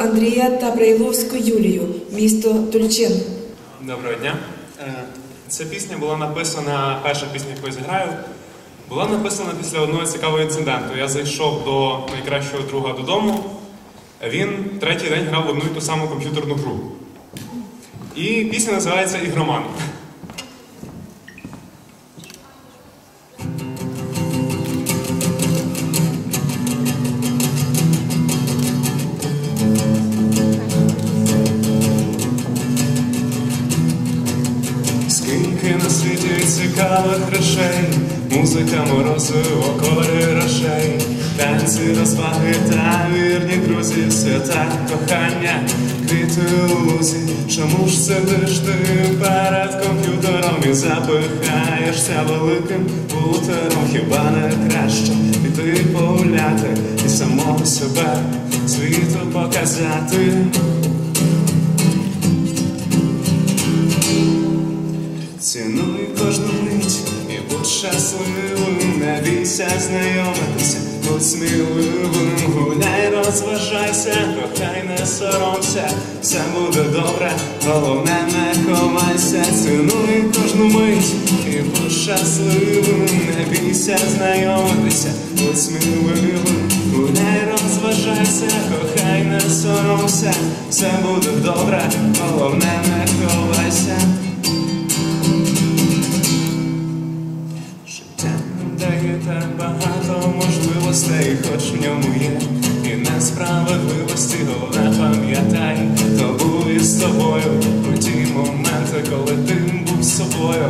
Андрія та Брайловську Юлію, місто Тульчин. Доброго дня. Е, Ця пісня була написана, перша пісня, яку я зіграю, була написана після одного цікавого інциденту. Я зайшов до найкращого друга додому. Він третій день грав одну і ту саму комп'ютерну гру. І пісня називається Ігроман. Скільки на світі цікавих речей, музика морозиво, кольори рожей, танці, розваги та вірні друзі, свята кохання, квіти лузі. Чому ж сидиш ти перед комп'ютером і запихаєшся великим бутером? Хіба не краще піти погуляти і самого себе світу показати? Щасливим, не бійся знайомитися, будь сміливим, гуляй, розважайся, кохай, не соромся, все буде добре, головне не ховайся, цінуй кожну мить і будь щасливим, не бійся знайомитися, будь сміливим, гуляй, розважайся, кохай, не соромся, все буде добре, головне не ховайся. Багато можливостей, хоч в ньому є і несправедливості, головне пам'ятай, то був із тобою у ті моменти, коли ти був собою.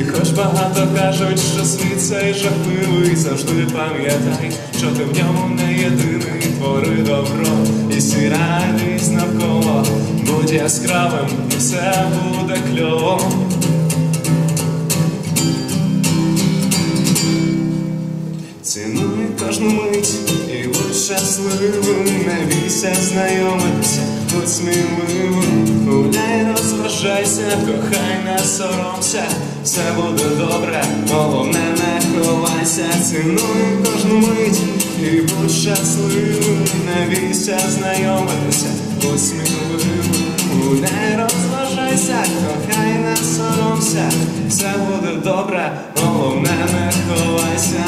І хоч багато кажуть, що світ цей жахливий, завжди пам'ятай, що ти в ньому не єдиний, твори добро, і сі радість навколо, будь яскравим, і все буде кльово. Цінуй кожну мить і будь щасливим, не бійся знайомитися, будь сміливим, гуляй, розважайся, кохай, не соромся, все буде добре, головне не ховайся, цінуй кожну мить і будь щасливим, не бійся знайомитися, будь сміливим, гуляй, розважайся, кохай, не соромся, все буде добре, головне не ховайся.